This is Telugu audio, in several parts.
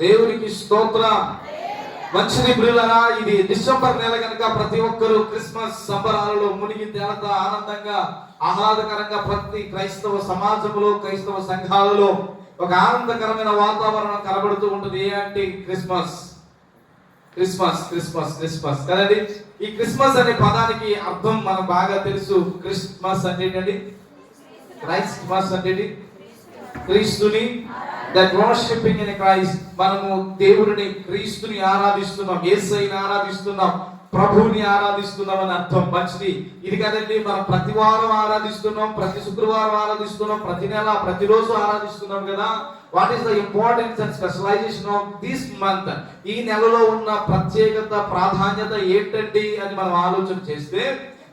దేవునికి స్తోత్ర. మంచిది ప్రియులరా ఇది డిసెంబర్ నెల కనుక ప్రతి ఒక్కరూ క్రిస్మస్ సంబరాలలో మునిగి తేలత ఆనందంగా ఆహ్లాదకరంగా ప్రతి క్రైస్తవ సమాజంలో క్రైస్తవ సంఘాలలో ఒక ఆనందకరమైన వాతావరణం కనబడుతూ ఉంటుంది. ఏ అంటే క్రిస్మస్. Christmas Christmas Christmas. కదండి? ఈ క్రిస్మస్ అనే పదానికి అర్థం మనకు బాగా తెలుసు. క్రిస్మస్ అంటే క్రైస్మస్ అంటే క్రీస్తుని దట్ వర్షిపింగ్ ఇన్ క్రైస్ట్ మనము దేవుడిని క్రీస్తుని ఆరాధిస్తున్నాం యేసైని ఆరాధిస్తున్నాం ప్రభువుని ఆరాధిస్తున్నాం అని అర్థం. మంచిది. ఇది కదండి మనం ప్రతి వారం ఆరాధిస్తున్నాం ప్రతి శుక్రవారం ఆరాధిస్తున్నాం ప్రతి నెల ప్రతిరోజు ఆరాధిస్తున్నాం కదా. What is the importance and specialization of this month ఈ నెలలో ఉన్న ప్రత్యేకత ప్రాధాన్యత ఏంటండి అని మనం ఆలోచన చేస్తే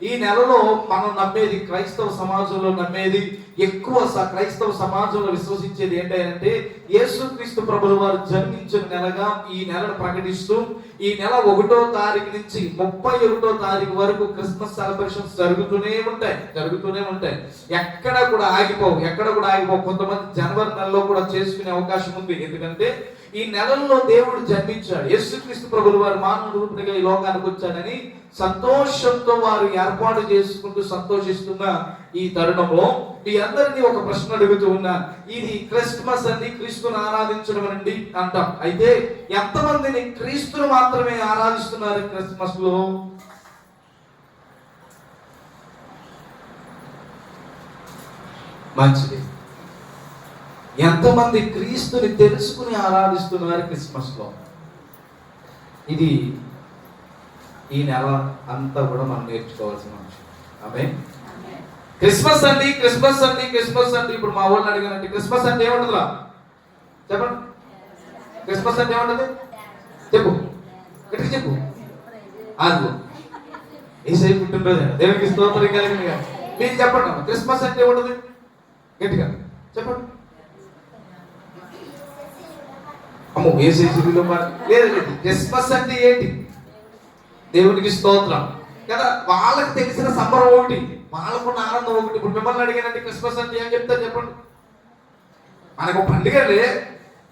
ఈ నెలలో మనం నమ్మేది క్రైస్తవ సమాజంలో నమ్మేది ఎక్కువ స- క్రైస్తవ సమాజంలో విశ్వసించేది ఏంటంటే యేసుక్రీస్తు ప్రభుల వారు జన్మించిన నెలగా ఈ నెలను ప్రకటిస్తూ ఈ నెల ఒకటో తారీఖు నుంచి ముప్పై ఒకటో తారీఖు వరకు క్రిస్మస్ సెలబ్రేషన్స్ జరుగుతూనే ఉంటాయి జరుగుతూనే ఉంటాయి. ఎక్కడ కూడా ఆగిపోవు ఎక్కడ కూడా ఆగిపోవు. కొంతమంది జనవరి నెలలో కూడా చేసుకునే అవకాశం ఉంది. ఎందుకంటే ఈ నెలల్లో దేవుడు జన్మించాడు. యేసుక్రీస్తు ప్రభుల వారు మానవ రూపంగా ఈ లోకానికి వచ్చాడని సంతోషంతో వారు ఏర్పాటు చేసుకుంటూ సంతోషిస్తున్న ఈ తరుణంలో మీ అందరినీ ఒక ప్రశ్న అడుగుతూ ఉన్నా ఇది క్రిస్మస్ అని క్రీస్తును ఆరాధించడం అండి అంటాం. అయితే ఎంతమందిని క్రీస్తును మాత్రమే ఆరాధిస్తున్నారు క్రిస్మస్లో మంచిది. ఎంతమంది క్రీస్తుని తెలుసుకుని ఆరాధిస్తున్నారు క్రిస్మస్లో? ఇది ఈ నెల అంతా కూడా మనం నేర్చుకోవాల్సిన అంశం. ఆమె క్రిస్మస్ అండి క్రిస్మస్ అండి క్రిస్మస్ అండి. ఇప్పుడు మా వాళ్ళని అడిగానంటే క్రిస్మస్ అంటే ఏముంటుందా చెప్పండి. క్రిస్మస్ అంటే ఏముంటది? చెప్పు. గట్టిగా చెప్పు. ఆగు. ఏసై పుట్టినరోజు దేవునికి స్తోత్రం కలిగింది. మీరు చెప్పండి క్రిస్మస్ అంటే ఏముంటది? గట్టిగా. చెప్పండి. అమ్మ ఏసై సిరిలో క్రిస్మస్ అంటే ఏంటి? దేవునికి స్తోత్రం. కదా వాళ్ళకి తెలిసిన సంబరం ఒకటి వాళ్ళకున్న ఆనందం ఒకటి. ఇప్పుడు మిమ్మల్ని అడిగానండి క్రిస్మస్ అంటే ఏం చెప్తారు చెప్పండి. మనకు పండుగ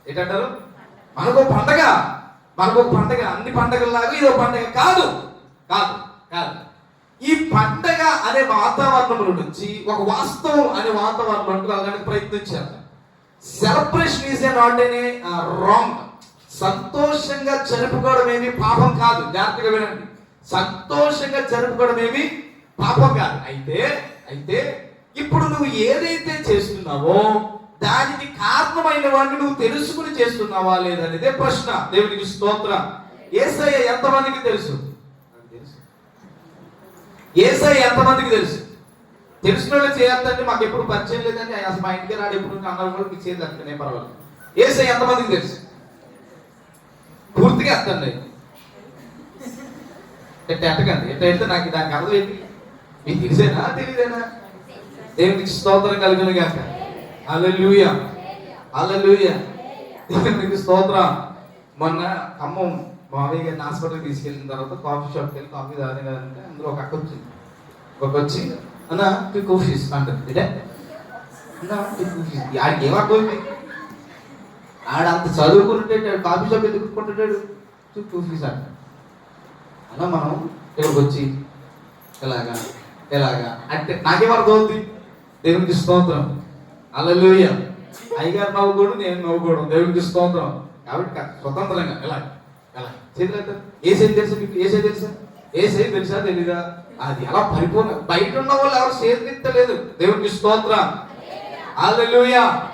ఏంటంటారు? మనకు పండగ మనకు పండగ అన్ని పండగల్లాగా ఇదో పండగ కాదు. కాదు కాదు. ఈ పండగ అనే వాతావరణంలో నుంచి ఒక వాస్తవం అనే వాతావరణంలోకి వెళ్ళడానికి ప్రయత్నించారు celebration is not an wrong సంతోషంగా జరుపుకోవడం ఏమి పాపం కాదు. జాగ్రత్తగా వినండి. సంతోషంగా జరుపుకోవడం ఏమి పాపం కాదు. అయితే అయితే ఇప్పుడు నువ్వు ఏదైతే చేస్తున్నావో దానికి కారణమైన వాడిని నువ్వు తెలుసుకుని చేస్తున్నావా లేదనేదే ప్రశ్న. దేవునికి స్తోత్రం. ఏసయ్య ఎంతమందికి తెలుసు? నాకు తెలుసు. ఏసయ్య ఎంతమందికి తెలుసు? తెలిసిన వాళ్ళు మాకు ఎప్పుడు పరిచయం లేదండి. ఆయన అసలు మా ఇంటికి రాడు ఎప్పుడు అన్నారు కూడా మీకు చేయదండి నేను పర్వాలేదు. ఏసై ఎంతమందికి తెలుసు? పూర్తిగా అర్థండి ఎట్ట ఎట్టకండి? ఎట్ట వెళ్తే నాకు దానికి అర్థం ఏంటి? మీకు తెలిసేనా? తెలియదేనా దేవునికి స్తోత్రం కలిగిన గాక. అల్లెలూయ అల్లెలూయ దేవునికి స్తోత్రం. మొన్న ఖమ్మం మామయ్య గారిని హాస్పిటల్కి తీసుకెళ్ళిన తర్వాత కాఫీ షాప్కి వెళ్ళి కాఫీ తాగదంటే అందులో ఒక అక్క వచ్చింది. ఒక వచ్చి అన్న టూ కాఫీస్ అంటుంది ఇదే. అన్న టూ కాఫీస్ ఆడికి ఏం ఆడ అంత చదువుకుంటుంటాడు కాఫీ షాప్ ఎదుర్కొంటుంటాడు టూ కోఫీస్ అంటారు అన్న మనం ఇక్కడికి వచ్చి ఎలాగా ఎలాగా అంటే నాకేం అర్థం అవుతుంది దేవునికి స్తోత్రం. అల్లెలూయ అయ్యగారు నవ్వుకోడు నేను నవ్వుకోవడం. దేవునికి స్తోత్రం. కాబట్టి కా- స్వతంత్రంగా ఎలా ఎలా చేతులు ఏసై తెలుసు మీకు? ఏసై తెలుసా? ఏసై తెలుసా తెలీదా? అది ఎలా పరిపూర్ణ బయట ఉన్న వాళ్ళు ఎవరు చేతనెత్తలేదు దేవునికి స్తోత్ర. హల్లెలూయా.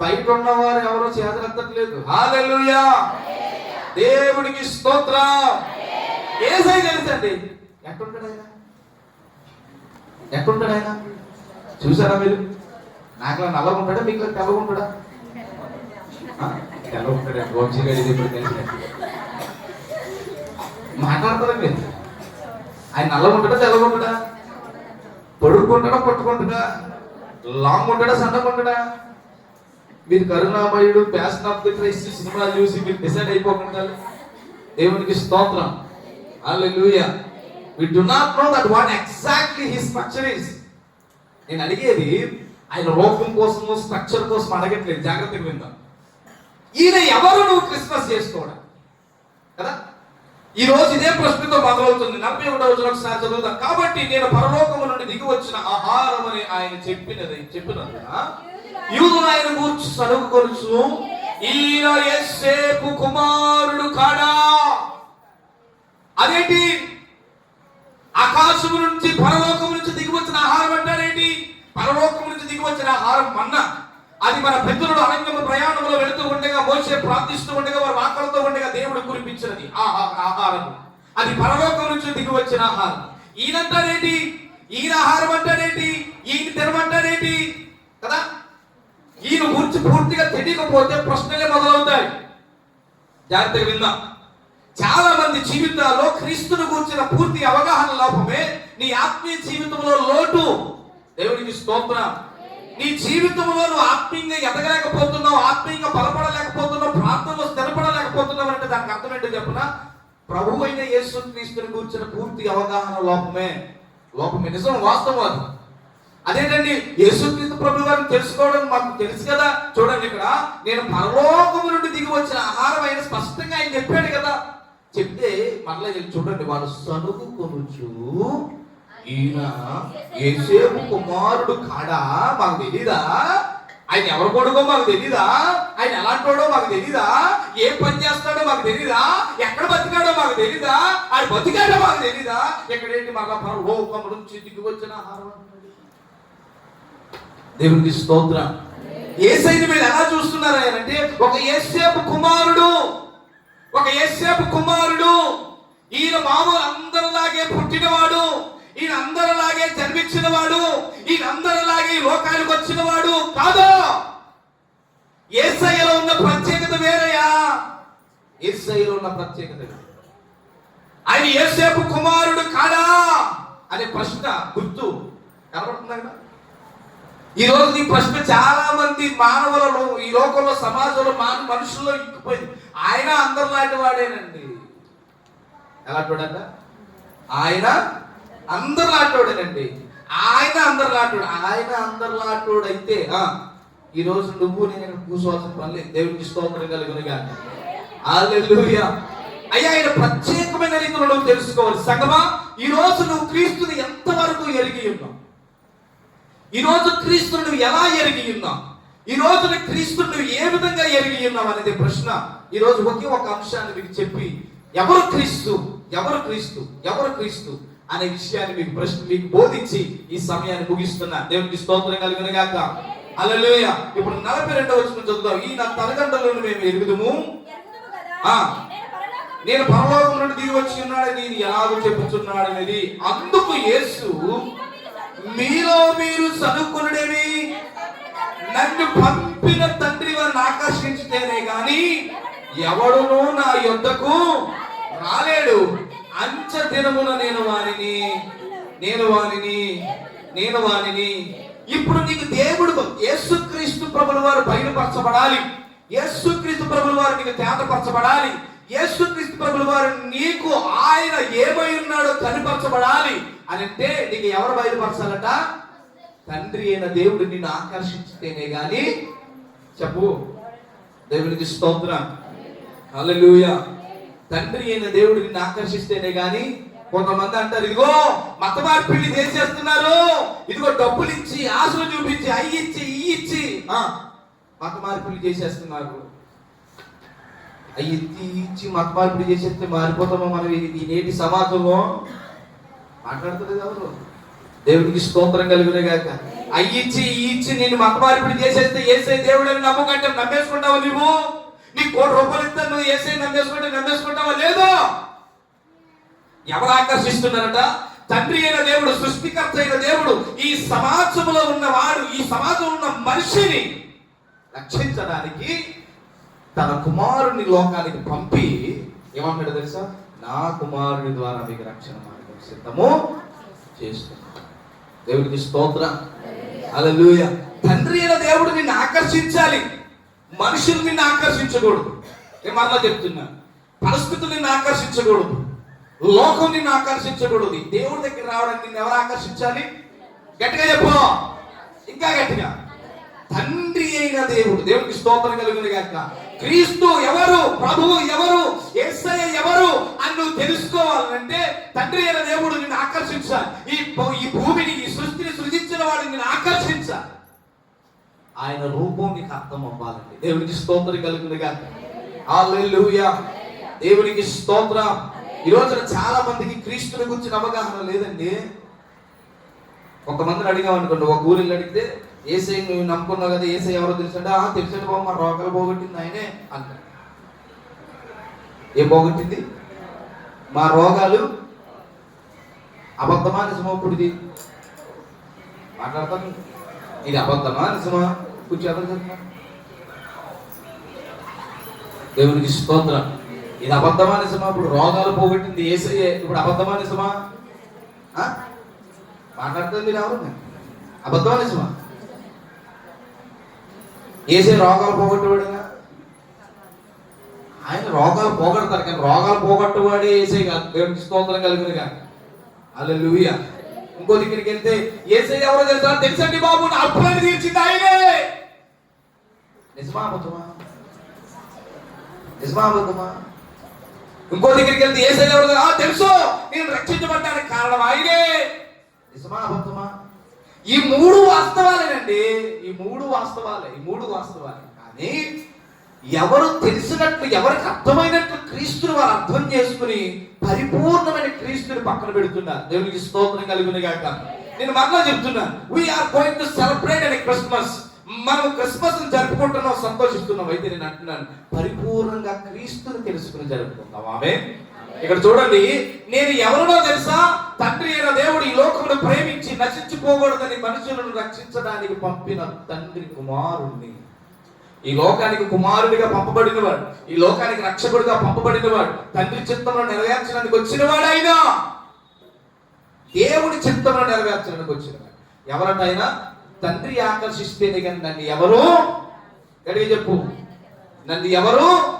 బయట ఉన్నవారు ఎవరో చేతనెత్తట్లేదు హల్లెలూయా. దేవుడికి స్తోత్ర. ఏసై తెలుసండి. ఎక్కడుంటాడు ఆయన? ఎక్కడుంటాడు ఆయన? చూసారా మీరు? నాకు నల్లగా ఉంటాడా మీకు తెల్లగా ఉంటాడా ఆ? తెల్లగా ఉంటాడా గారి ఇప్పుడు తెలిసినట్టు. మాట్లాడతారా మీరు ఆయన నల్లగా ఉంటాడా తెల్లగా ఉంటాడా పొడుక్కుంటాడా పట్టుకుంటాడా లాంగ్ ఉంటాడా సన్నగా మీరు కరుణామయుడు passion of the Christ cinema చూసి మీరు డిసైడ్ అయిపోకుండా దేవునికి స్తోత్రం. Hallelujah we do not know that what exactly his structure is నేను అడిగేది ఆయన రూపం కోసం స్ట్రక్చర్ కోసం అడగట్లేదు. జాగ్రత్తగా విందాం. ఈయన ఎవరు నువ్వు క్రిస్మస్ చేసుకోవడం ఈ రోజు ఇదే ప్రశ్నతో మొదలవుతుంది. నలభై ఒకటో రోజున ఒకసారి చదువుతాం కాబట్టి నేను పరలోకము నుండి దిగి వచ్చిన ఆహారం అని ఆయన చెప్పినది. చెప్పినందున యూదులు ఆయన కూర్చు చదువుకొనుచు ఈయన యేసేపు కుమారుడు కాడా? అదేంటి? ఆకాశము నుంచి పరలోకం నుంచి దిగి వచ్చిన ఆహారం అంటారేంటి? పరలోకం నుంచి దిగి వచ్చిన ఆహారం మన్నా? అది మన పెద్దలు అరణ్యము ప్రయాణంలో వెళుతూ ఉండగా మోసే ప్రార్థిస్తూ ఉండగా వారు ఆకలితో ఉండగా దేవుడు కురిపించినది ఆహారం అది పరలోకం నుంచి దిగి వచ్చిన ఆహారం. ఈయనంటారేంటి ఈయన ఆహారం అంటారేంటి ఈయన తినమంటారేంటి కదా? ఈయన గురించి పూర్తిగా తెలియకపోతే ప్రశ్నలే మొదలవుతాయి. జాగ్రత్తగా విందాం చాలా మంది జీవితాల్లో క్రీస్తుని గురించిన పూర్తి అవగాహన లోపమే నీ ఆత్మీయ జీవితంలో లోటు. దేవుడికి స్తోత్రం. నీ జీవితంలో నువ్వు ఆత్మీయంగా ఎదగలేకపోతున్నావు ఆత్మీయంగా బలపడలేకపోతున్నావు ప్రాంతంలో స్థిరపడలేకపోతున్నావు అంటే దానికి అర్థం ఏంటో చెప్పిన? ప్రభు అయిన యేసు క్రీస్తుని కూర్చున్న పూర్తి అవగాహన లోపమే. లోపమే. నిజం వాస్తవం అది. అదేంటండి? యేసుక్రీస్తు ప్రభు గారిని తెలుసుకోవడం మాకు తెలుసు కదా. చూడండి ఇక్కడ. నేను పరలోకము నుండి దిగి వచ్చిన ఆహారం ఆయన స్పష్టంగా ఆయన చెప్పాడు కదా. చెప్తే మళ్ళీ చూడండి వారు సనుగు కొనుచు ఈయన ఏసేపు కుమారుడు కాడా? మాకు తెలీదా? ఆయన ఎవరు కొడుకో మాకు తెలీదా? ఆయన ఎలాంటోడో మాకు తెలీదా? ఏం పని చేస్తాడో మాకు తెలీదా? ఎక్కడ బతికాడో మాకు తెలీదా? ఆయన బతికాడో మాకు తెలీదా? ఎక్కడేంటి మాకు పరలోకము నుంచి దిగి వచ్చిన ఆహారం దేవునికి స్తోత్రం. ఏసైని మీరు ఎలా చూస్తున్నారు ఆయన అంటే ఒక ఏసేపు కుమారుడు ఒక ఏసేపు కుమారుడు ఈయన మామూలు అందరిలాగే పుట్టినవాడు ఈయనందరిలాగే జన్మించిన జన్మించినవాడు ఈయనందరిలాగే లోకానికి వచ్చిన వాడు వచ్చినవాడు కాదు. ఏసయ్యలో ఉన్న ప్రత్యేకత వేరయ్యా. ఏసయ్యలో ఉన్న ప్రత్యేకత ఆయన ఏసేపు కుమారుడు కాడా అనే ప్రశ్న గుర్తు. కనబడుతుందా కదా ఈ రోజు ఈ ప్రశ్న చాలా మంది మానవులలో ఈ లోకంలో సమాజంలో మాన మనుషుల్లో ఇంకిపోయింది. ఆయన అందరిలాంటి వాడేనండి. ఎలాంటి ఆయన అందరిలాంటి ఆయన అందరిలాంటి ఆయన అందరిలాంటి అయితే ఆ, ఈ రోజు నువ్వు నేను ఇక్కడ కూర్చోవాల్సిన పని దేవునికి స్తోత్రం కలుగును హల్లెలూయా. అయ్యా ఆయన ప్రత్యేకమైన రీతిలో నువ్వు తెలుసుకోవాలి. సంగమా ఈ రోజు నువ్వు క్రీస్తుని ఎంతవరకు ఎరిగి ఉన్నావు? ఈ రోజు క్రీస్తును నువ్వు ఎలా ఎరిగి ఉన్నావు? ఈ రోజు క్రీస్తును నువ్వు ఏ విధంగా ఎరిగి ఉన్నావు అనేది ప్రశ్న. ఈ రోజు ఒకే ఒక అంశాన్ని మీకు చెప్పి ఎవరు క్రీస్తు? ఎవరు క్రీస్తు? ఎవరు క్రీస్తు? అనే విషయాన్ని మీకు ప్రశ్న మీకు బోధించి ఈ సమయాన్ని ముగిస్తున్నా. దేవునికి స్తోత్రం కలిగిన గాక. అలలోయ ఇప్పుడు నలభై రెండవ వచ్చిన చదువుతాం ఈ నా తరగంటలను మేము ఎరుగుదుము. ఆ. నేను పరలోకం నుండి దిగి వచ్చి ఉన్నాడని నేను ఎలాగో చెప్పుచున్నాడు అనేది అందుకు యేసు మీలో మీరు చదువుకునుడేమి? నన్ను పంపిన తండ్రి వారిని ఆకర్షించితేనే గాని ఎవడునూ నా యొద్దకు రాలేడు. అంచ దినమున నేను వారిని నేను వారిని నేను వానిని ఇప్పుడు నీకు దేవుడు యేసుక్రీస్తు ప్రభుల వారు బయలుపరచబడాలి. యేసుక్రీస్తు ప్రభుల వారు నీకు తేటపరచబడాలి యేసుక్రీస్తు ప్రభుల వారు నీకు ఆయన ఏమై ఉన్నాడో కనిపరచబడాలి అని అంటే నీకు ఎవరు బయలుపరచాలట? తండ్రి అయిన దేవుడు నిన్ను ఆకర్షించితేనే గాని చెప్పు. దేవునికి స్తోత్రం. హల్లెలూయా. తండ్రి అయిన దేవుడు నిన్ను ఆకర్షిస్తేనే గాని కొంతమంది అంటారు ఇదిగో మత మార్పిడి చేసేస్తున్నారు. ఇదిగో డబ్బులు ఇచ్చి ఆశలు చూపించి అయ్యి ఇచ్చి ఈ ఇచ్చి ఆ, మత మార్పిడి చేసేస్తున్నారు. అయ్యి ఇచ్చి ఇచ్చి మత మార్పిడి చేసేస్తే మారిపోతామో మనం ఈ నేటి సమాజంలో. మాట్లాడుతుంది ఎవరు? దేవుడికి స్తోత్రం కలిగిన గాక. అయ్యిచ్చి ఈ ఇచ్చి నేను మత మార్పిడి చేసేస్తే ఏసే దేవుడని నమ్మకంటే నమ్మేసుకుంటావు నువ్వు? నీ కోటి రూపాయలు ఇస్తాను నువ్వు ఏసై నమ్మేసుకుంటే నమ్మేసుకుంటావా లేదో? ఎవరు ఆకర్షిస్తున్నారట? తండ్రి అయిన దేవుడు సృష్టికర్త అయిన దేవుడు ఈ సమాజంలో ఉన్నవాడు ఈ సమాజంలో ఉన్న మనిషిని రక్షించడానికి తన కుమారుని లోకానికి పంపి ఏమంటాడు తెలుసా? నా కుమారుని ద్వారా మీకు రక్షణ మార్గం సిద్ధము చేస్తున్నాను. దేవుడికి స్తోత్ర. అలలుయ తండ్రి అయిన దేవుడు నిన్ను ఆకర్షించాలి. మనుషులు నిన్ను ఆకర్షించకూడదు. నేను మరలా చెప్తున్నా. పరిస్థితులు నిన్ను ఆకర్షించకూడదు. లోకం నిన్ను ఆకర్షించకూడదు. దేవుడి దగ్గర రావడానికి నిన్ను ఎవరు ఆకర్షించాలి? గట్టిగా చెప్పు. ఇంకా గట్టిగా. తండ్రి అయిన దేవుడు దేవుడికి స్తోత్రం కలిగిన గాక. క్రీస్తు ఎవరు? ప్రభువు ఎవరు? యేసయ్య ఎవరు? అని నువ్వు తెలుసుకోవాలంటే తండ్రి అయిన దేవుడు నిన్ను ఆకర్షించాలి. ఈ ఈ భూమిని ఈ సృష్టిని సృజించిన వాడు నిన్ను ఆకర్షించాలి. ఆయన రూపం నీకు అర్థం అవ్వాలండి. దేవునికి స్తోత్రం కలుగునుగా. హల్లెలూయా దేవునికి స్తోత్రం. ఈ రోజున చాలా మందికి క్రీస్తుని గురించి అవగాహన లేదండి. కొంతమందిని అడిగాం అనుకోండి ఒక ఊరిలో అడిగితే ఏసై నువ్వు నమ్ముకున్నావు కదా ఏసై ఎవరో తెలుసంటే ఆ తెలుసండి బాబు మా రోగాలు పోగొట్టింది ఆయనే అంటాడు ఏ పోగొట్టింది? మా రోగాలు అబద్ధమా నిజమా మాట్లాడతాను. ఇది అబద్ధమా నిజమా కొంచెం ఎవరు దేవునికి స్తోత్రం ఇది అబద్ధమా నిజమా ఇప్పుడు రోగాలు పోగొట్టింది ఏసయ్యే ఇప్పుడు అబద్ధమా నిజమా మాట్లాడుతుంది మీరు ఎవరు అబద్ధమా నిజమా ఏసే రోగాలు పోగొట్టేవాడుగా ఆయన రోగాలు పోగొడతారు కానీ రోగాలు పోగొట్టవాడే ఏసే కాదు దేవునికి స్తోత్రం కలిగినగా అలా ఇంకో దగ్గరికి వెళ్తే ఏసై ఎవరో తెలుసా? తెలుసండి బాబు నా అప్పులని తీర్చింది ఆయనే. నిజమా అబద్ధమా? నిజమా అబద్ధమా? ఇంకో దగ్గరికి వెళ్తే ఏసై ఎవరు "ఆ, తెలుసు నేను రక్షించబడ్డానికి కారణం ఆయనే. నిజమా అబద్ధమా? ఈ మూడు వాస్తవాలేనండి ఈ మూడు వాస్తవాలే ఈ మూడు వాస్తవాలే. కానీ ఎవరు తెలిసినట్లు ఎవరికి అర్థమైనట్లు క్రీస్తుని వారు అర్థం చేసుకుని పరిపూర్ణమైన క్రీస్తుని పక్కన పెడుతున్నారు. దేవునికి స్తోత్రం కలిగిన గాక. నేను మరలా చెప్తున్నాను వీఆర్ గోయింగ్ టు సెలబ్రేట్ అనే క్రిస్మస్ మనం క్రిస్మస్ జరుపుకుంటున్నాం సంతోషిస్తున్నాం. అయితే నేను అంటున్నాను పరిపూర్ణంగా క్రీస్తుని తెలుసుకుని జరుపుకుందాం. ఆమె ఇక్కడ చూడండి నేను ఎవరినో తెలుసా? తండ్రి అయిన దేవుడు ఈ లోకమును ప్రేమించి నశించిపోకూడదని మనుషులను రక్షించడానికి పంపిన తండ్రి కుమారుణ్ణి. ఈ లోకానికి కుమారుడిగా పంపబడినవాడు ఈ లోకానికి రక్షకుడిగా పంపబడినవాడు తండ్రి చిత్తంలో నెరవేర్చడానికి వచ్చినవాడు అయినా దేవుడి చిత్తంలో నెరవేర్చడానికి వచ్చినవాడు. ఎవరంటైనా తండ్రి ఆకర్షిస్తేనే కానీ నన్ను ఎవరు గడిగి చెప్పు. నన్ను ఎవరు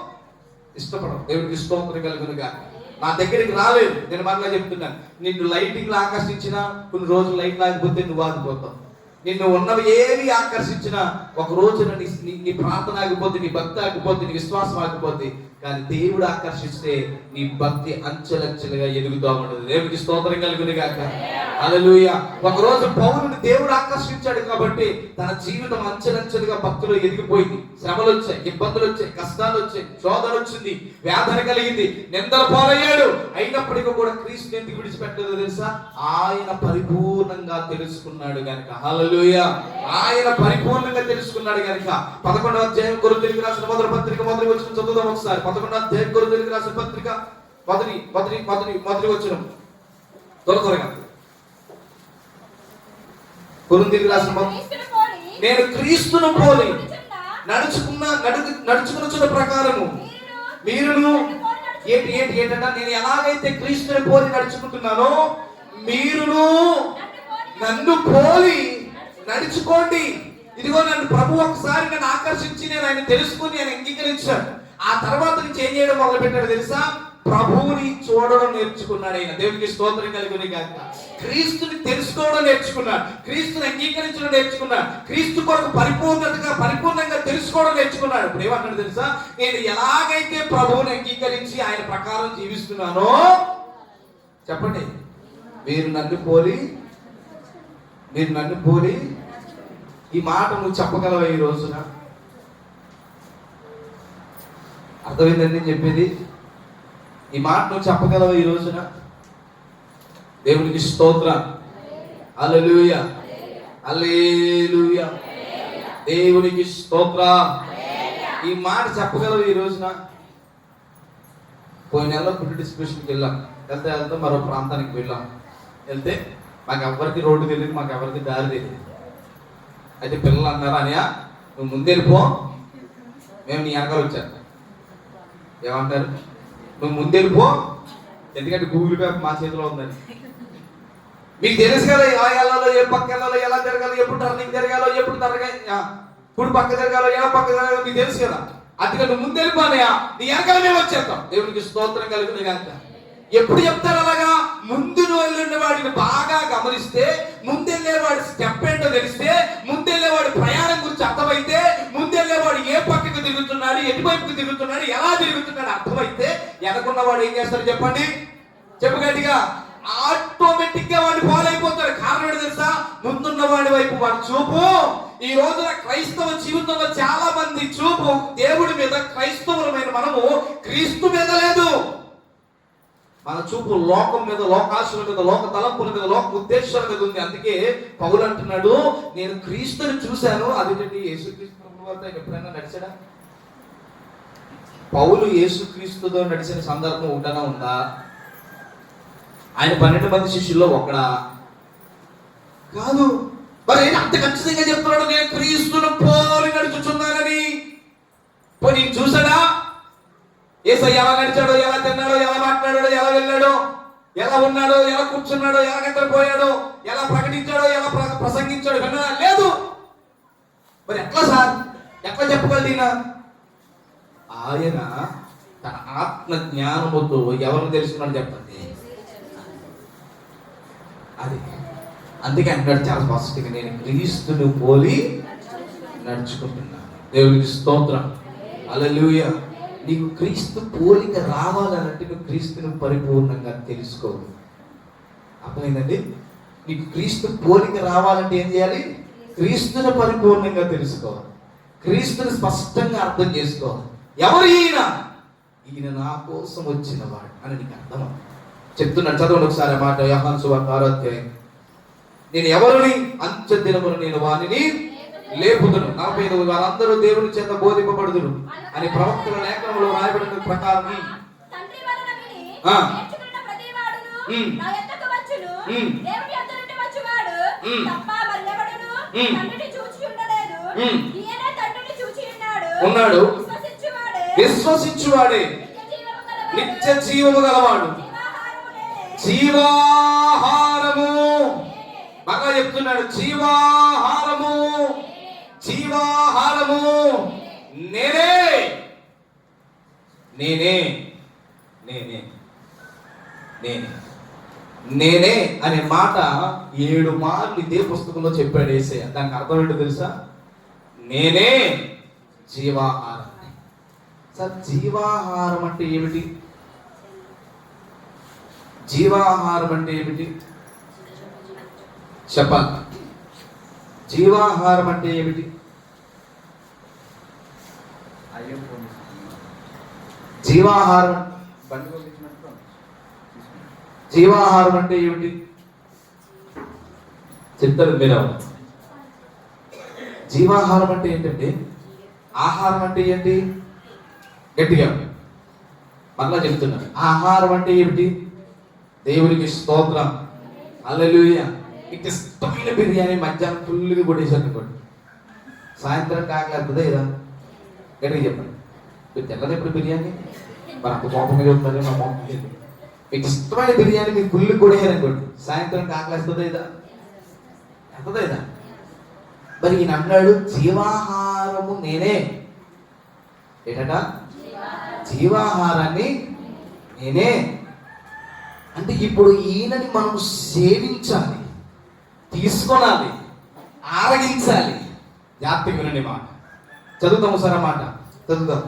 ఇష్టపడరు. దేవుడికి స్తోత్రం కలుగునుగా నా దగ్గరికి రాలేదు. నేను మరలా చెప్తున్నాను. నిన్ను లైటింగ్లు ఆకర్షించినా కొన్ని రోజులు లైట్ లేకపోతే నువ్వు ఆగిపోతావు. నిన్ను ఉన్నవి ఏవి ఆకర్షించినా ఒక రోజున నీ నీ- ప్రార్థన ఆగిపోతే నీ భక్తి ఆగిపోతే నీ విశ్వాసం ఆగిపోతే కానీ దేవుడు ఆకర్షిస్తే నీ భక్తి అంచెలంచెలుగా ఎదుగుతూ ఉండదు. దేవుడికి స్తోత్రం కలుగుని కాక అలలుయ ఒక రోజు పౌరుని దేవుడు ఆకర్షించాడు కాబట్టి తన జీవితం అంచెలంచెలుగా భక్తులు ఎదిగిపోయింది. శ్రమలు వచ్చాయి ఇబ్బందులు వచ్చాయి కష్టాలు వచ్చాయి శోధన వచ్చింది వేదన కలిగింది నిందల పాలయ్యాడు. అయినప్పటికీ కూడా క్రీస్తు ఎందుకు విడిచిపెట్టలేదు తెలుసా? ఆయన పరిపూర్ణంగా తెలుసుకున్నాడు గనుక హల్లెలూయా. ఆయన పరిపూర్ణంగా తెలుసుకున్నాడు గనుక పదకొండవ అధ్యాయం కొరు తెలుగు రాసిన మొదటి పత్రిక మొదటి వచ్చిన చదువుదాం ఒకసారి. పదకొండవ అధ్యాయం కొరు తెలుగు రాసిన పత్రిక మొదటి మొదటి మొదటి మొదటి వచ్చిన త్వర త్వరగా. కొరు తెలుగు రాసిన నేను క్రీస్తును పోలి నడుచుకున్న నడుచు నడుచుకున్న ప్రకారము. మీరును ఏంటి ఏంటి ఏంటంటే నేను ఎలాగైతే క్రీస్తుని పోలి నడుచుకుంటున్నానో మీరును నన్ను పోలి నడుచుకోండి. ఇదిగో నన్ను ప్రభు ఒకసారి నన్ను ఆకర్షించి నేను ఆయన తెలుసుకుని ఆయన అంగీకరించాను ఆ తర్వాత నుంచి ఏం చేయడం మొదలు పెట్టాడు తెలుసా? ప్రభువుని చూడడం నేర్చుకున్నాడు ఆయన దేవునికి స్తోత్రం కలిగిన కాక క్రీస్తుని తెలుసుకోవడం నేర్చుకున్నాడు క్రీస్తుని అంగీకరించడం నేర్చుకున్నాడు క్రీస్తు కొరకు పరిపూర్ణతగా పరిపూర్ణంగా తెలుసుకోవడం నేర్చుకున్నాడు ఇప్పుడు ఏమన్నాడు తెలుసా? నేను ఎలాగైతే ప్రభువుని అంగీకరించి ఆయన ప్రకారం జీవిస్తున్నానో చెప్పండి. మీరు నన్ను పోలి మీరు నన్ను పోలి ఈ మాట నువ్వు చెప్పగలవా ఈ రోజున? అర్థమైందండి చెప్పేది? ఈ మాట నువ్వు చెప్పగలవు ఈ రోజున? దేవునికి స్తోత్ర. అల్లెలూయ అల్లేలుయ దేవునికి స్తోత్ర. ఈ మాట చెప్పగలవు ఈ రోజున? పోయిన నెలలో ఫుడ్ డిస్ట్రిబ్యూషన్కి వెళ్ళాం. వెళ్తే వెళ్తే మరో ప్రాంతానికి వెళ్ళాం. వెళ్తే మాకు ఎవరికి రోడ్డు తెలియదు మాకు ఎవరికి దారి తెలియదు అయితే పిల్లలు అన్నారు అనియా నువ్వు ముందు వెళ్ళిపో మేము నీ వెనకాల వచ్చాను ఏమంటారు? నువ్వు ముందెళ్ళిపో ఎందుకంటే గూగుల్ మ్యాప్ మా చేతిలో ఉందని. మీకు తెలుసు కదా ఎలా వెళ్ళాలో ఏ పక్క వెళ్ళాలో ఎలా జరగాలో ఎప్పుడు టర్నింగ్ జరగాలో ఎప్పుడు తరగా కుడి పక్క జరగాలో ఎలా పక్క జరగాలో మీకు తెలుసు కదా. అందుకని నువ్వు ముందెళ్ళిపోనయా నీ వెనకాల మేము వచ్చేస్తాం. దేవునికి స్తోత్రం కలిగిన కనుక ఎప్పుడు చెప్తారు అలాగా? ముందు వెళ్ళిన వాడిని బాగా గమనిస్తే ముందెళ్ళేవాడి స్టెప్ ఏంటో తెలిస్తే ముందెళ్ళేవాడి ప్రయాణం గురించి అర్థమైతే ముందెళ్ళేవాడు ఏ పక్కకు తిరుగుతున్నాడు ఎటువైపుకు తిరుగుతున్నాడు ఎలా తిరుగుతున్నాడు అర్థమైతే వెనకున్నవాడు ఏం చేస్తారు చెప్పండి? చెప్పు గట్టిగా. ఆటోమేటిక్గా వాడు ఫాలో కారణం తెలుసా? ముందున్న వాడి వైపు వాడి చూపు. ఈ రోజున క్రైస్తవ జీవితంలో చాలా మంది చూపు దేవుడి మీద క్రైస్తవులమైన మనము క్రీస్తు మీద లేదు. మన చూపు లోకం మీద లోకాశుల మీద లోక తలంపుల మీద లోక ఉద్దేశాల మీద ఉంది. అందుకే పౌలు అంటున్నాడు నేను క్రీస్తుని చూశాను అది యేసుక్రీస్తు ఎప్పుడైనా నడిచాడా? పౌలు యేసుక్రీస్తుతో నడిచిన సందర్భం ఉంటనా ఉందా? ఆయన పన్నెండు మంది శిష్యుల్లో ఒకడా కాదు. మరి ఆయన అంత ఖచ్చితంగా చెప్తున్నాడు నేను క్రీస్తును పోలి నడుచుచున్నానని. పోనీ చూసాడా ఏసయ్య ఎలా నడిచాడో ఎలా తిన్నాడో ఎలా మాట్లాడాడో ఎలా వెళ్ళాడో ఎలా ఉన్నాడో ఎలా కూర్చున్నాడో ఎలా నిద్రపోయాడో ఎలా ప్రకటించాడో ఎలా ప్ర- ప్రసంగించాడో విన్నాడా? లేదు. మరి ఎట్లా సార్? ఎట్లా చెప్పగలదు ఆయన తన ఆత్మ జ్ఞానముతో ఎవరిని తెలుసుకున్నాడు చెప్పండి? అది. అందుకే అంటాడు చాలా స్పష్టంగా నేను క్రీస్తును పోలి నడుచుకుంటున్నాను. దేవునికి స్తోత్రం. అలలుయ నీకు క్రీస్తు పోలిక రావాలనంటే నువ్వు క్రీస్తును పరిపూర్ణంగా తెలుసుకోవాలి అర్థమైందండి? నీకు క్రీస్తు పోలిక రావాలంటే ఏం చేయాలి? క్రీస్తును పరిపూర్ణంగా తెలుసుకోవాలి. క్రీస్తుని స్పష్టంగా అర్థం చేసుకోవాలి. ఎవరు ఈయన ఈయన నా కోసం వచ్చిన వాడు అని నీకు అర్థం చెప్తున్నాడు చదవండి ఒకసారి మాట. యహాన్ సువార్త ఆరో అధ్యాయం. నేను ఎవరిని? అంచె దినమును నేను వానిని లేపుదును. నలభై ఎనిమిది వారందరూ దేవుని చేత బోధింపబడుదురు అని ప్రవక్తల లేఖనంలో రాయబడిన ప్రకారం. నా ఉన్నాడు. విశ్వసించువాడే. నిత్య జీవము గలవాడు. జీవాహారము. జీవాహారము బాగా చెప్తున్నాడు. జీవాహారము. జీవాహారము. నేనే. నేనే. నేనే. నేనే. నేనే అనే మాట ఏడు మార్లు ఇదే పుస్తకంలో చెప్పాడు ఏసే దానికి అర్థం ఏంటో తెలుసా? నేనే జీవాహారం. సార్ జీవాహారం అంటే ఏమిటి? జీవాహారం అంటే ఏమిటి? చెప్పాలి జీవాహారం అంటే ఏమిటి? జీవాహారం. జీవాహారం అంటే ఏమిటి? చెప్తారు మీరు జీవాహారం అంటే ఏంటంటే ఆహారం అంటే ఏంటి? గట్టిగా. మరలా చెప్తున్నాను. ఆహారం అంటే ఏమిటి? దేవునికి స్తోత్రం. అల్లెలుయ మీకు ఇష్టమైన బిర్యానీ మధ్యాహ్నం ఫుల్గా కొట్టేశారు అనుకోండి. సాయంత్రం కాకలేదా ఇదా? గట్టిగా చెప్పండి. మీరు తెల్లది ఎప్పుడు బిర్యానీ? మరి అంత కోపం మీద మా కోపం లేదు మీకు ఇష్టమైన బిర్యానీ మీకు ఫుల్ కొడేశారు అనుకోండి. సాయంత్రం కాకలేస్తుందా ఇదా? ఎంతదా ఇదా? మరి ఈయన అన్నాడు జీవాహారము నేనే. ఏటట? జీవాహారాన్ని నేనే. అంటే ఇప్పుడు ఈయనని మనం సేవించాలి తీసుకొనాలి ఆరగించాలి. జాగ్రత్తగా వినండి మాట చదువుతాము సార్ మాట. చదువుతాం.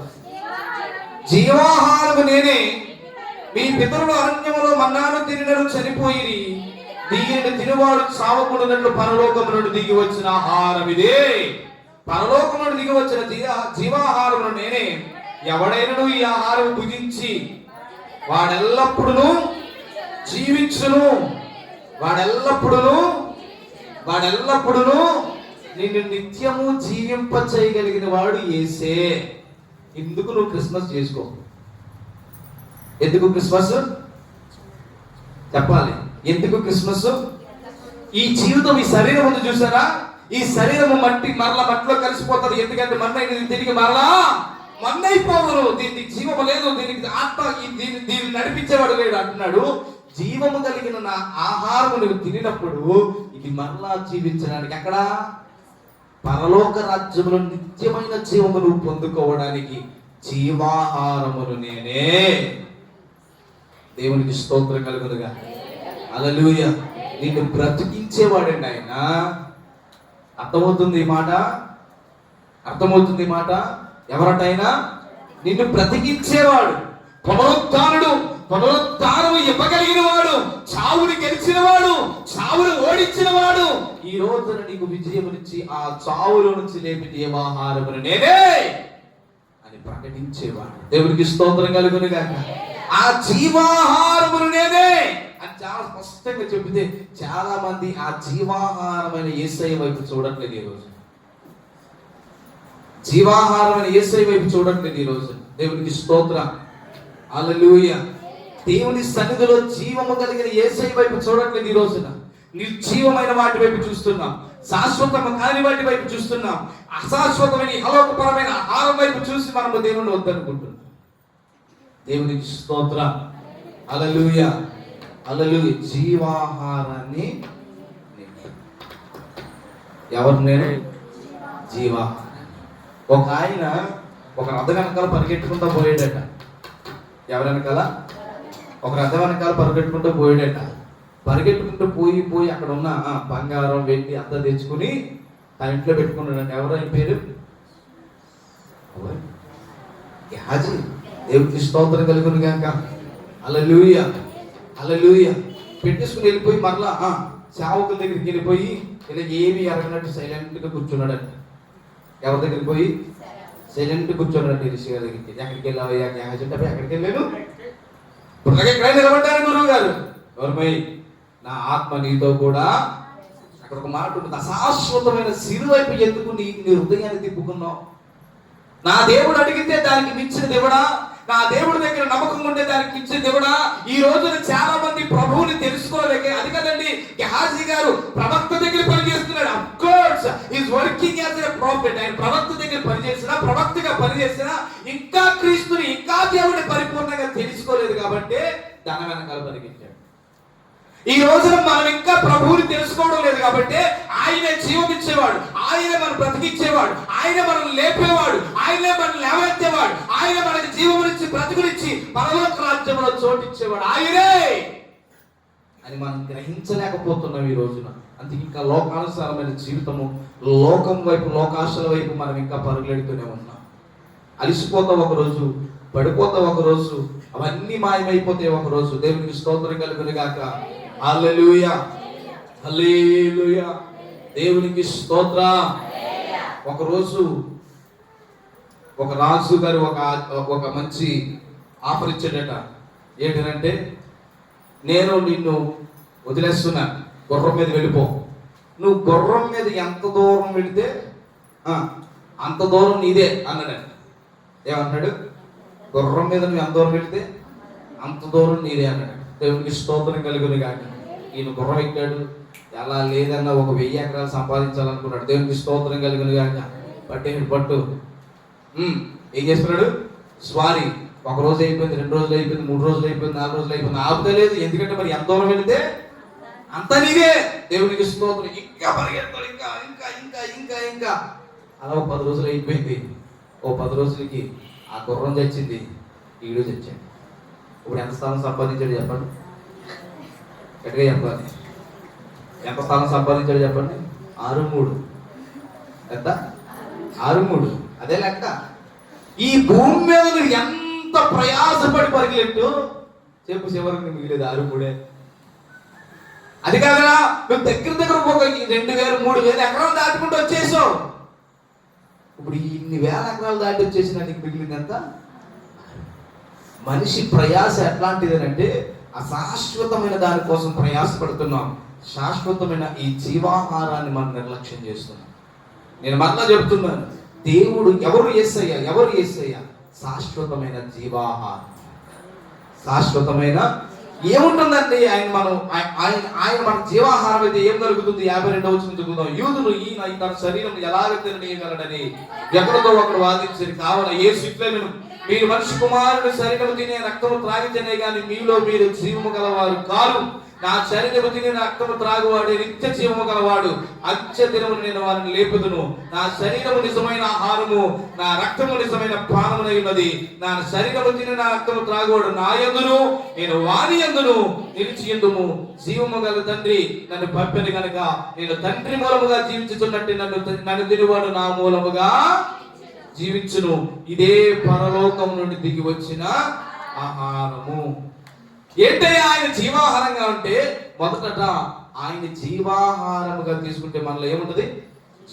జీవాహారము నేనే. మీ పితరులు అరణ్యములో మన్నాను తినడు చనిపోయి దీనిని తినవాడు సావకుండానట్లు పరలోకము నుండి దిగి వచ్చిన ఆహారం ఇదే పరలోకము నుండి దిగి వచ్చిన జీవ- నేనే. ఎవడైనను ఈ ఆహారం భుజించి వాడెల్లప్పుడూ జీవించును వాడెల్లప్పుడూ వాడెల్లప్పుడూ నిన్ను నిత్యము జీవింప చేయగలిగిన వాడు ఏసే ఎందుకు నువ్వు క్రిస్మస్ చేసుకో? ఎందుకు క్రిస్మస్? చెప్పాలి. ఎందుకు క్రిస్మస్? ఈ జీవితం ఈ శరీరం ఉంది చూసారా? ఈ శరీరము మట్టి మరల మట్టిలో కలిసిపోతుంది. ఎందుకంటే మన్న తిరిగి మరలా మన్నైపోవరు. దీనికి జీవము లేదు. దీనికి ఆత్మ దీన్ని దీన్ని నడిపించేవాడు లేడు అంటున్నాడు. జీవము కలిగిన నా ఆహారము నువ్వు తినినప్పుడు ఇది మరలా జీవించడానికి అక్కడ పరలోక రాజ్యములో నిత్యమైన జీవము పొందుకోవడానికి జీవాహారములు నేనే. దేవునికి స్తోత్రం కలుగునుగా. అలలుయ నిన్ను బ్రతికించేవాడండి ఆయన. అర్థమవుతుంది ఈ మాట? అర్థమవుతుంది ఈ మాట? ఎవరటైనా నిన్ను బ్రతికించేవాడు. పునరుత్నుడు పునరుత్నం ఇవ్వగలిగిన వాడు చావుని గెలిచిన వాడు చావును ఓడించిన వాడు ఈ రోజున నీకు విజయం నుంచి ఆ చావులో నుంచి లేపి దేవాహారమును నేనే అని ప్రకటించేవాడు. దేవునికి స్తోత్రం కలుగును గాక ఆ జీవాహారమును నేనే అని చాలా స్పష్టంగా చెబితే చాలా మంది ఆ జీవాహారమైన ఏసై వైపు చూడట్లేదు ఈ రోజు. జీవాహారమైన ఏసై వైపు చూడండి ఈ రోజు దేవునికి స్తోత్ర. అలలుయ దేవుని సన్నిధిలో జీవము కలిగిన ఏసై వైపు చూడండి ఈ రోజున. నిర్జీవమైన వాటి వైపు చూస్తున్నాం. శాశ్వతమ కాని వాటి వైపు చూస్తున్నాం. అశాశ్వతమైన అలోకపరమైన ఆహారం వైపు చూసి మనము దేవుని వద్దనుకుంటున్నాం. దేవునికి స్తోత్ర. అలలుయ అలలు జీవాహారాన్ని ఎవరు నేను? జీవాహారం. ఒక ఆయన ఒక రథ వెనకాల పరిగెట్టుకుంటూ పోయాడట. ఎవరి వెనకాల? ఒక రథ వెనకాల పరిగెట్టుకుంటూ పోయాడట. పరిగెట్టుకుంటూ పోయి పోయి అక్కడ ఉన్న ఆ, బంగారం వెండి అంతా తెచ్చుకుని తన ఇంట్లో పెట్టుకున్నాడంట. ఎవరు ఆయన పేరు? ఎవరు? యాజీ. దేవుడికి స్తోత్రం కలుగును గాక. అలలుయ అలలుయ పెట్టేసుకుని వెళ్ళిపోయి మరలా సేవకుల దగ్గరికి వెళ్ళిపోయి ఇలా ఏమి ఎరగనట్టు సైలెంట్గా కూర్చున్నాడంట. ఎవరి దగ్గరికి పోయి? సైలెంట్ కూర్చోనండి రిషి గారి దగ్గరికి. ఎక్కడికి వెళ్ళావయ్యా జ్ఞాపకం చెప్పి ఎక్కడికి వెళ్ళాను ఇప్పుడు ఎక్కడ నిలబడ్డారు గురువు గారు. ఎవరిపై నా ఆత్మ నీతో కూడా అక్కడ ఒక మాట ఉంటుంది. అశాశ్వతమైన సిరువైపు ఎందుకు నీ నీ హృదయాన్ని తిప్పుకున్నావు? నా దేవుడు అడిగితే దానికి మించిన దేవుడా నా దేవుడి దగ్గర నమ్మకం ఉంటే దానికి మించిన దేవుడా ఈ రోజున చాలా మంది ప్రభువుని తెలుసుకోలేక అది కదండి గెహాజీ గారు ప్రవక్త దగ్గర పనిచేస్తున్నాడు? Of is working as a prophet ఆయన ప్రవక్త దగ్గర పనిచేసిన ప్రవక్తగా పనిచేసిన ఇంకా క్రీస్తుని ఇంకా దేవుడిని పరిపూర్ణంగా తెలుసుకోలేదు కాబట్టి ధన వెనకాల పరిగించాడు ఈ రోజున మనం ఇంకా ప్రభువుని తెలుసుకోవడం లేదు కాబట్టి ఆయనే జీవమిచ్చేవాడు ఆయన మనం బ్రతికిచ్చేవాడు ఆయన మనం లేపేవాడు ఆయనే మనం లేవనెత్తేవాడు ఆయన మనకి జీవమునిచ్చి బ్రతుకునిచ్చి పరలోక రాజ్యంలో చోటిచ్చేవాడు. ఆయనే అని మనం గ్రహించలేకపోతున్నాం ఈ రోజున. అందుకే ఇంకా లోకానుసారమైన జీవితము లోకం వైపు లోకాశల వైపు మనం ఇంకా పరుగులెడుతూనే ఉన్నాం. అలిసిపోతాం ఒక రోజు పడిపోతాం ఒక రోజు అవన్నీ మాయమైపోతాయి ఒక రోజు దేవునికి స్తోత్రం కలుగును గాక హల్లెలూయా. దేవునికి స్తోత్ర. ఒక రోజు ఒక రాజు గారు ఒక ఒక మంచి ఆఫర్ ఇచ్చాడట. ఏంటంటే నేను నిన్ను వదిలేస్తున్నాను గుర్రం మీద వెళ్ళిపో. నువ్వు గుర్రం మీద ఎంత దూరం వెళితే అంత దూరం నీదే అన్నాడు. ఏమంటాడు గుర్రం మీద నువ్వు ఎంత దూరం వెళితే అంత దూరం నీదే అన్నాడు. దేవునికి స్తోత్రం కలుగును కాక ఈయన గుర్రం ఎక్కాడు. ఎలా లేదన్నా ఒక వెయ్యి ఎకరాలు సంపాదించాలనుకున్నాడు. దేవునికి స్తోత్రం కలుగును కాక పట్టే. పట్టు ఏం చేస్తున్నాడు? స్వారీ. ఒక రోజు అయిపోయింది రెండు రోజులు అయిపోయింది మూడు రోజులు అయిపోయింది నాలుగు రోజులు అయిపోయింది. ఆపుతలేదు ఎందుకంటే మరి ఎంత దూరం వెళితే అంత నీదే దేవునికి స్తోత్రం. ఇంకా పరిగెత్తాడు ఇంకా ఇంకా ఇంకా ఇంకా ఇంకా. అలా ఒక పది రోజులు అయిపోయింది. ఓ పది రోజులకి ఆ గుర్రం చచ్చింది ఈడు చచ్చాడు ఇప్పుడు ఎంత స్థానం సంపాదించాడు చెప్పండి? గట్టిగా చెప్పాలి. ఎంత స్థానం సంపాదించాడు చెప్పండి? ఆరు మూడు. ఎంత ఆరు మూడు. అదే లెక్క. ఈ భూమి మీద నువ్వు ఎంత ప్రయాసపడి పరిగెట్టు? చెప్పు చివరికి మిగిలేదు ఆరు మూడే. అది కాదురా మేము దగ్గర దగ్గర ఒక రెండు వేలు మూడు వేలు ఎకరాలు దాటుకుంటూ వచ్చేసాం. ఇప్పుడు ఇన్ని వేల ఎకరాలు దాటి వచ్చేసిన నీకు మిగిలింది ఎంత? మనిషి ప్రయాస ఎట్లాంటిదేనంటే అశాశ్వతమైన దానికోసం ప్రయాసపడుతున్నాం. శాశ్వతమైన ఈ జీవాహారాన్ని మనం నిర్లక్ష్యం చేస్తున్నాం. నేను మరలా చెప్తున్నాను దేవుడు ఎవరు ఎస్సయ్యా ఎవరు ఎస్సయ్యా శాశ్వతమైన జీవాహారం. శాశ్వతమైన ఏముంటుందండి? ఆయన మనం ఆయన ఆయన మన జీవాహారం అయితే ఏం దొరుకుతుంది యాభై రెండవ వచ్చిన యూదులు ఈయన తన శరీరం ఎలాగైతే తిననీయగలడని ఎక్కడితో ఒకడు వాదించారు కావాల? ఏ శిక్షలను మీరు మనిషి కుమారుడు శరీరం తినే రక్తము త్రాగించనే కానీ మీలో మీరు జీవము గలవారు కారు. నా శరీరము తిని నా రక్తము త్రాగువాడు నిత్య జీవము గలవాడు. అంత్య దినము నేను వారిని లేపుదును. నా శరీరము నిజమైన ఆహారము నా రక్తము నిజమైన పానమునై ఉన్నది. నా శరీరము తిని నా రక్తము త్రాగువాడు నా ఎందును నేను వారి యందును. నిలిచి ఎందుము జీవము గల తండ్రి నన్ను పంపిన గనుక నేను తండ్రి మూలముగా జీవించుతున్నట్టు నన్ను నన్ను తినివాడు నా మూలముగా జీవించును. ఇదే పరలోకం నుండి దిగి వచ్చిన ఆహారము. ఏంటంటే ఆయన జీవాహారంగా ఉంటే మొదట ఆయన జీవాహారముగా తీసుకుంటే మనలో ఏముంటది?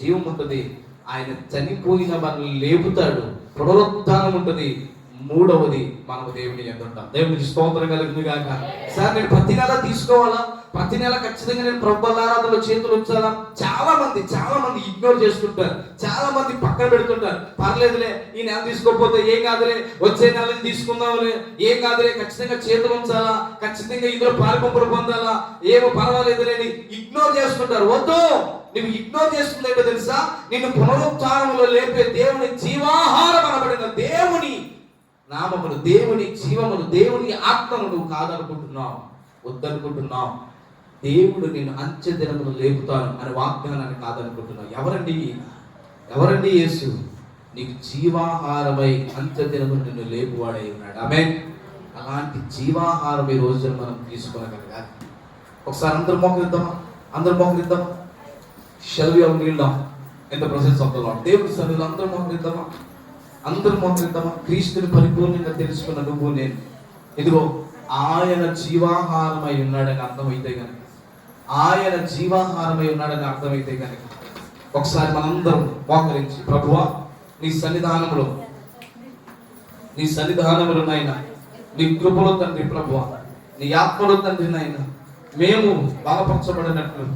జీవం ఉంటుంది. ఆయన చనిపోయిన మనల్ని లేపుతాడు. పునరుత్థానం ఉంటుంది. మూడవది మనము దేవుని ఎందుంటాం దేవునికి స్తోత్రం కలుగుతుంది కాక సార్ నేను ప్రతి నెల తీసుకోవాలా? ప్రతి నెల ఖచ్చితంగా నేను ప్రభుత్వారాధనలో చేతులు ఉంచాలా? చాలా మంది చాలా మంది ఇగ్నోర్ చేస్తుంటారు చాలా మంది పక్కన పెడుతుంటారు. పర్లేదులే ఈ నెల తీసుకోకపోతే ఏం కాదులే వచ్చే నెల తీసుకుందాంలే ఏం కాదులే ఖచ్చితంగా చేతులు ఉంచాలా? ఖచ్చితంగా ఇందులో పారిపంపులు పొందాలా? ఏమో పర్వాలేదులే లేని ఇగ్నోర్ చేస్తుంటారు వద్దు! నువ్వు ఇగ్నోర్ చేస్తుంది తెలుసా? నిన్ను పునరుత్నంలో లేపే దేవుని జీవాహారం అనబడిన దేవుని నామమును దేవుని జీవమును దేవుని ఆత్మను నువ్వు కాదనుకుంటున్నావు వద్దనుకుంటున్నావు. దేవుడు నేను అంత్య దినమును లేపుతాను అనే వాగ్దానాన్ని కాదనుకుంటున్నావు. ఎవరండి? ఎవరండి యేసు? నీకు జీవాహారమై అంత్య దినమును నిన్ను లేపువాడై ఉన్నాడు. ఆమె అలాంటి జీవాహారం ఈ రోజున మనం తీసుకోగలగాలి ఒకసారి అందరు మోకరిద్దామా? అందరు మోకరిద్దామా? షెల్ వి ఎంత ప్రసెస్ in దేవుడు సరే of the Lord? దేవుడి సన్నిధిలో అందరూ మోకరిద్దామా? అందరూ మోకరిద్దామా? క్రీస్తుని పరిపూర్ణంగా తెలుసుకున్న నువ్వు నేను. ఇదిగో ఆయన జీవాహారమై ఉన్నాడని అర్థమైతే కనుక ఆయన జీవాహారమై ఉన్నాడని అర్థమైతే కనుక ఒకసారి మనందరం మోకరించి ప్రభువా నీ సన్నిధానంలో నీ సన్నిధానములు నాయన నీ కృపలో తండ్రి ప్రభువ నీ ఆత్మలో తండ్రి నాయన మేము బలపరచబడినట్లు